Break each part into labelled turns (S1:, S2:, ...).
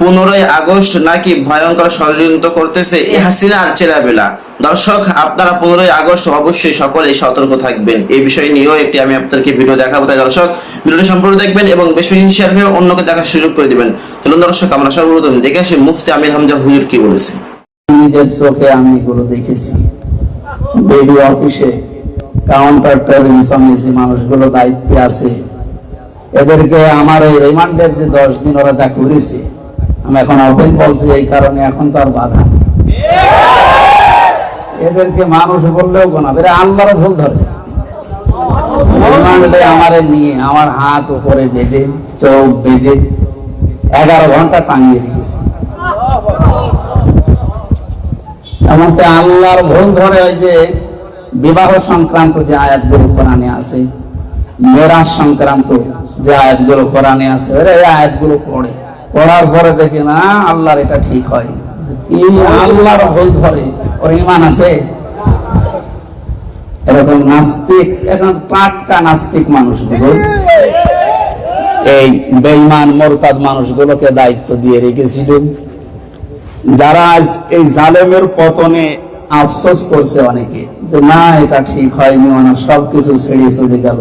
S1: পনেরোই আগস্ট নাকি ভয়ঙ্কর ষড়যন্ত্র করতেছে এই হাসিনার চেলাবেলা। দর্শক, আপনারা পনেরোই আগস্ট অবশ্যই সকলেই সতর্ক থাকবেন। এই বিষয় নিয়েও একটি আমি আপনাদেরকে ভিডিও দেখাবো। তাই দর্শক, ভিডিওটি সম্পূর্ণ দেখবেন এবং বেশ বেশি শেয়ার করে অন্যকে দেখার সুযোগ করে দিবেন। চলুন দর্শক, আমরা সর্বপ্রথম দেখে আসি মুফতি আমির হামজা হুজুর কি বলেছে।
S2: নিজের চোখে আমি এগুলো দেখেছি। বেবি অফিসে কাউন্টার টেরিজম এসে মানুষগুলো দায়িত্বে আছে, এদেরকে আমার এই রিমান্ডের যে দশ দিন ওরা তা করেছে আমি এখন ওপেন বলছি, এই কারণে এখন তো আর বাধা এদেরকে মানুষ বললেও গোনা, এরা আল্লাহর ভুল ধরে। নিয়ে আমার হাত উপরে বেঁধে, চোখ বেঁধে এগারো ঘণ্টা টাঙিয়ে এমনকি আল্লাহর ভুল ধরে ওই যে বিবাহ সংক্রান্ত যে আয়াতগুলো কোরআনে আছে, মেরাজ সংক্রান্ত যে আয়াতগুলো কোরআনে আছে, ওরা এই আয়াতগুলো পড়ে। পড়ার পরে দেখে, না, আল্লাহর এটা ঠিক হয়। আল্লাহর ভুল ধরে ওর ইমান আছে? এরকম নাস্তিক এখন নাস্তিক এই বেঈমান, মোরতাদ মানুষগুলোকে দায়িত্ব দিয়ে রেখেছিলেন যারা আজ এই জালেমের পতনে আফসোস করছে অনেকে, যে, না, এটা ঠিক হয়নি ওনার সবকিছু ছেড়ে চলে গেল।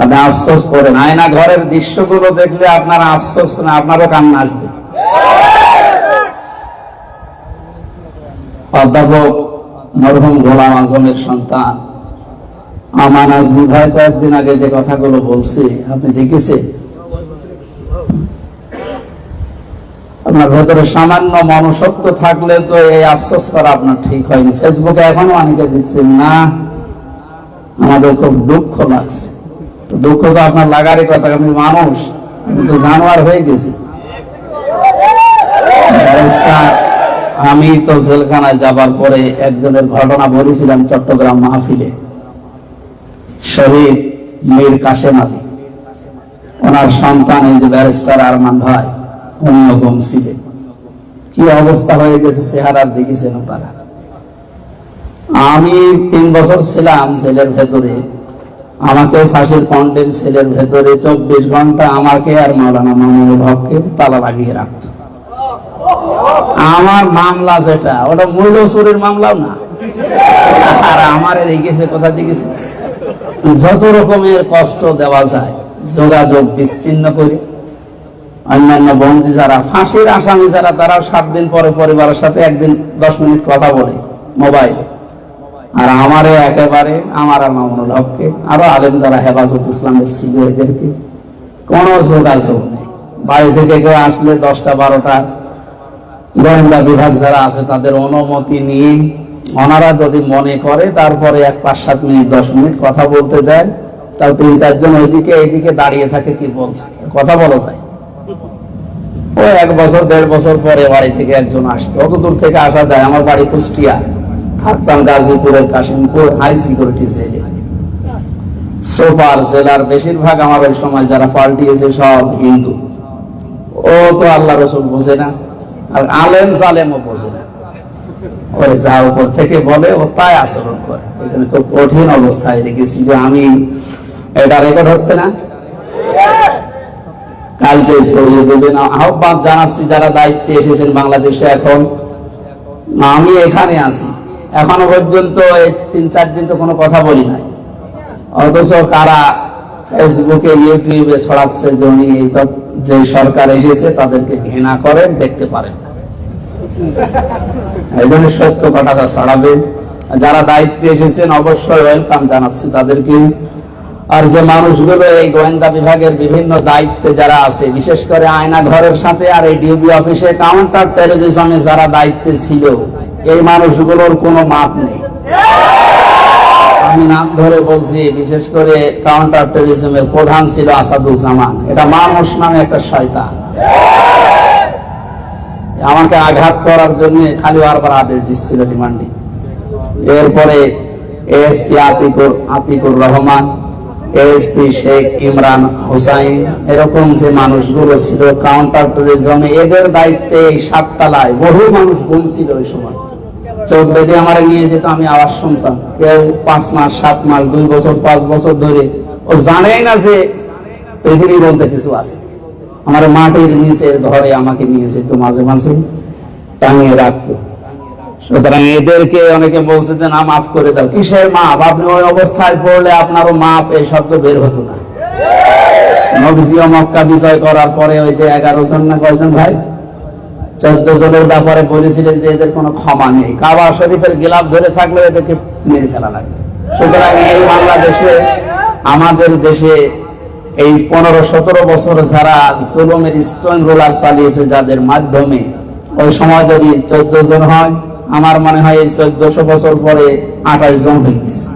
S2: আপনি আফসোস করেন। আয়না ঘরের দৃশ্যগুলো দেখলে আপনার আফসোস না, আপনারও কান্না আসবে। অধ্যাপক মরহুম গোলাম আজমের সন্তান। আমান আজমি ভাই কয়েকদিন আগে যে কথাগুলো বলছে, আপনি দেখেছেন? আপনার ভেতরে সামান্য মনুষ্যত্ব থাকলে তো এই আফসোস করা আপনার ঠিক হয়নি। ফেসবুকে এখনও অনেকে দিচ্ছেন, না, আমাদের খুব দুঃখ লাগছে। তো দুঃখ তো আপনার লাগারই কথা আমি মানুষ, আমি তো জানোয়ার হয়ে গেছি। আমি তো জেলখানায় যাবার পরে একজনের ঘটনা বলেছিলাম চট্টগ্রাম মাহফিলে। শহীদ মীর কাশেম আলী। ওনার সন্তান এই যে ব্যারিস্টার আরমান ভাই উনিও গম কি অবস্থা হয়ে গেছে চেহারার দেখেছেন তারা। আমি তিন বছর ছিলাম ছেলের ভেতরে। আমাকেও ফাঁসির কন্টেন ছেলের ভেতরে চব্বিশ ঘণ্টা আমাকে আর মাওলানা মামুনুল হককে তালা লাগিয়ে রাখত। আমার মামলা যেটা, ওটা মূল চুরির মামলাও না। আর আমার রেখেছে কোথা দেখেছে যত রকমের কষ্ট দেওয়া যায়, যোগাযোগ বিচ্ছিন্ন করে। অন্যান্য বন্দী যারা, ফাঁসির আসামি যারা তারা সাত দিন পরে পরিবারের সাথে একদিন দশ মিনিট কথা বলে মোবাইলে। আর আমারে একেবারে, আমার মামুনুল হককে, আরও আলেম যারা হেফাজত ইসলামের ছিল এদেরকে, কোনো যোগাযোগ নেই। বাড়ি থেকে কেউ আসলে দশটা, বারোটা গোয়েন্দা বিভাগ যারা আছে তাদের অনুমতি নিয়ে ওনারা যদি মনে করে, তারপরে এক, পাঁচ, সাত মিনিট, দশ মিনিট কথা বলতে দেয় তাও তিন, চারজন ওইদিকে, এইদিকে দাঁড়িয়ে থাকে কি বলছে? কথা বলা যায়। ও এক বছর, দেড় বছর পরে বাড়ি থেকে একজন আসতো অত দূর থেকে আসা যায়, আমার বাড়ি কুষ্টিয়া। থাকতাম গাজীপুরের কাশিমপুর হাই সিকিউরিটি জেলে। সোফার জেলার বেশিরভাগ আমার ওই সময় যারা পাল্টিয়েছে সব হিন্দু। ও তো আল্লাহ রসুল বোঝে না, আর আলেম জালেমও বোঝে না। ওই যা উপর থেকে বলে, ও তাই আচরণ করে। এখানে খুব কঠিন অবস্থায় রেখেছি যে আমি এটা রেকর্ড হচ্ছে না? কালকে ছড়িয়ে দেবেন আহ্বান জানাচ্ছি যারা দায়িত্বে এসেছেন বাংলাদেশে এখন, আমি এখানে আছি। এখনও পর্যন্ত এই তিন, চার দিন তো কোনো কথা বলি নাই। অথচ কারা ফেসবুকে ইউটিউবে ছড়াচ্ছে উনি এই যে সরকার এসেছে তাদেরকে ঘৃণা করেন দেখতে পারেন সত্য ছড়াবেন। যারা দায়িত্বে এসেছেন, অবশ্যই ওয়েলকাম জানাচ্ছি তাদেরকে আর যে মানুষগুলো, এই গোয়েন্দা বিভাগের বিভিন্ন দায়িত্বে যারা আছে, বিশেষ করে আয়না ঘরের সাথে আর এই অফিসে, কাউন্টার টেরোরিজমে যারা দায়িত্বে ছিল এই মানুষগুলোর কোনো মাপ নেই। আমি নাম ধরে বলছি, বিশেষ করে কাউন্টার টেরোরিজমের প্রধান ছিল আসাদুজ্জামান। এটা মানুষ নামে একটা শয়তান। আমাকে আঘাত করার জন্য খালি বারবার আদেশ দিচ্ছিল রিমান্ডে এরপরে এএসপি আতিকুর আতিকুর রহমান, এএসপি শেখ ইমরান হোসাইন, এরকম যে মানুষগুলো ছিল কাউন্টার ট্যুরিজমে এদের দায়িত্বে এই সাততলায় বহু মানুষ গুম ছিল ওই সময়। চোখ বেঁধে আমার নিয়ে যেত, আমি আওয়াজ শুনতাম। কেউ পাঁচ মাস, সাত মাস, দুই বছর, পাঁচ বছর ধরে। ও জানেই না যে পৃথিবী বলতে কিছু আছে। আমার মাটির নিচে ধরে আমাকে নিয়ে যেত মাঝে মাঝে, টাঙিয়ে রাখতো। সুতরাং এদেরকে অনেকে বলছে যে, না, মাফ করে দাও। কিসের মাপ? আপনি ওই অবস্থায় পড়লে আপনারও মাপ, এই শব্দ বের হতো না। নবজিও মক্কা বিজয় করার পরে ওই যে এগারো জন না কয়জন ভাই? চোদ্দ জনের ব্যাপারে বলেছিলেন যে এদের কোনো ক্ষমা নেই। কাবা শরীফের গিলাপ ধরে থাকলে এদেরকে মেরে ফেলা লাগবে। সুতরাং এই বাংলাদেশে, আমাদের দেশে এই পনেরো সতেরো বছর যারা স্টোন রোলার চালিয়েছে যাদের মাধ্যমে, ওই সময় যদি চোদ্দ জন হয়, আমার মনে হয় এই চোদ্দশো বছর পরে আঠাশ জন হয়ে গেছে।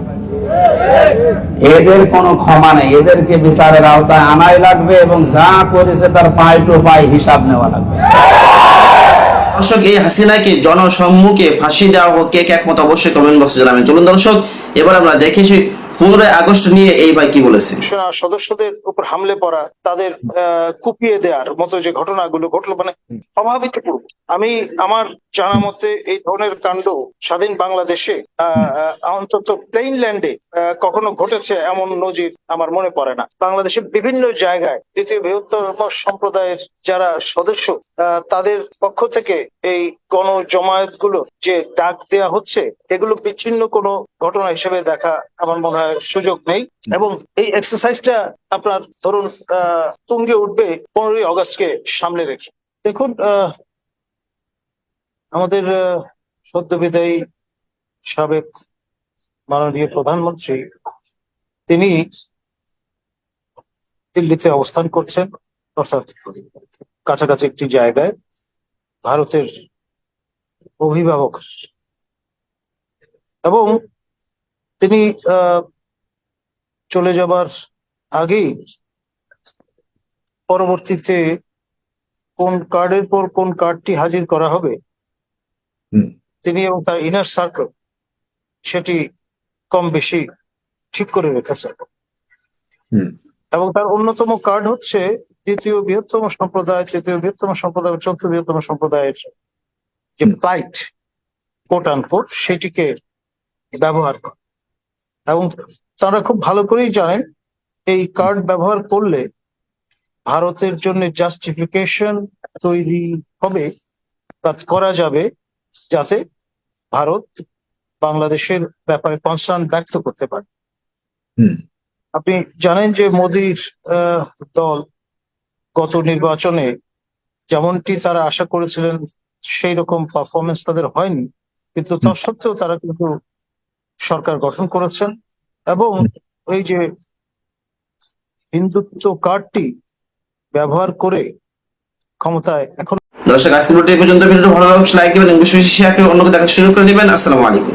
S2: এদের কোনো ক্ষমা নেই। এদেরকে বিচারের আওতায় আনাই লাগবে এবং যা করেছে তার পাই টু পাই হিসাব নেওয়া লাগবে।
S1: দর্শক, এই হাসিনাকে জনসম্মুখে ফাঁসি দেওয়া হোক, কে একমত অবশ্যই কমেন্ট বক্সে জানাবেন। চলুন দর্শক, এবার আমরা দেখেছি পনেরোই আগস্ট নিয়ে এই ভাই কি বলেছে?
S3: সেনা সদস্যদের উপর হামলে পড়া, তাদের কুপিয়ে দেওয়ার মতো যে ঘটনাগুলো ঘটলো মানে অভাবিতপূর্ব আমি আমার জানা মতে এই ধরনের কাণ্ড স্বাধীন বাংলাদেশে অন্তত প্লেইন ল্যান্ডে কখনো ঘটেছে এমন নজির আমার মনে পড়ে না। বাংলাদেশের বিভিন্ন জায়গায় দ্বিতীয় বৃহত্তম সম্প্রদায়ের যারা সদস্য তাদের পক্ষ থেকে এই গণ জমায়েত যে ডাক দেয়া হচ্ছে, এগুলো বিচ্ছিন্ন কোনো ঘটনা হিসেবে দেখা আমার মনে হয় সুযোগ নেই। এবং এই এক্সারসাইজটা আপনার ধরুন তুঙ্গে উঠবে পনেরোই অগস্টকে সামনে রেখে। দেখুন আমাদের সদ্য বিদায়ী সাবেক মাননীয় প্রধানমন্ত্রী তিনি দিল্লিতে অবস্থান করছেন অর্থাৎ কাছাকাছি একটি জায়গায় ভারতের অভিভাবক। এবং তিনি আহ, চলে যাবার আগেই পরবর্তীতে কোন কার্ডের পর কোন কার্ডটি হাজির করা হবে? তিনি এবং তার ইনার সার্কেল সেটি কম বেশি ঠিক করে রেখেছেন।
S1: হুম।
S3: এবং তার অন্যতম কার্ড হচ্ছে দ্বিতীয় বৃহত্তম সম্প্রদায় তৃতীয় বৃহত্তম সম্প্রদায় চতুর্থ বৃহত্তম সম্প্রদায়ের যে প্লাইট কোট আনকোট সেটিকে ব্যবহার করে। এবং তারা খুব ভালো করেই জানেন এই কার্ড ব্যবহার করলে ভারতের জন্য জাস্টিফিকেশন তৈরি হবে বা করা যাবে যাতে ভারত বাংলাদেশের ব্যাপারে কনসার্ন ব্যক্ত করতে পারে। আপনি জানেন যে মোদির দল গত নির্বাচনে যেমনটি তারা আশা করেছিলেন সেই রকম পারফরমেন্স তাদের হয়নি কিন্তু তা সত্ত্বেও তারা কিন্তু সরকার গঠন করেছেন। এবং ওই যে হিন্দুত্ব কার্ডটি ব্যবহার করে ক্ষমতায় এখন
S1: দর্শক আজকে পর্যন্ত। ভিডিওটি ভালো লাগলে লাইক দিবেন এবং বেশি বেশি শেয়ার করে অন্যকে দেখা শুরু করে দিবেন। আসসালামু আলাইকুম।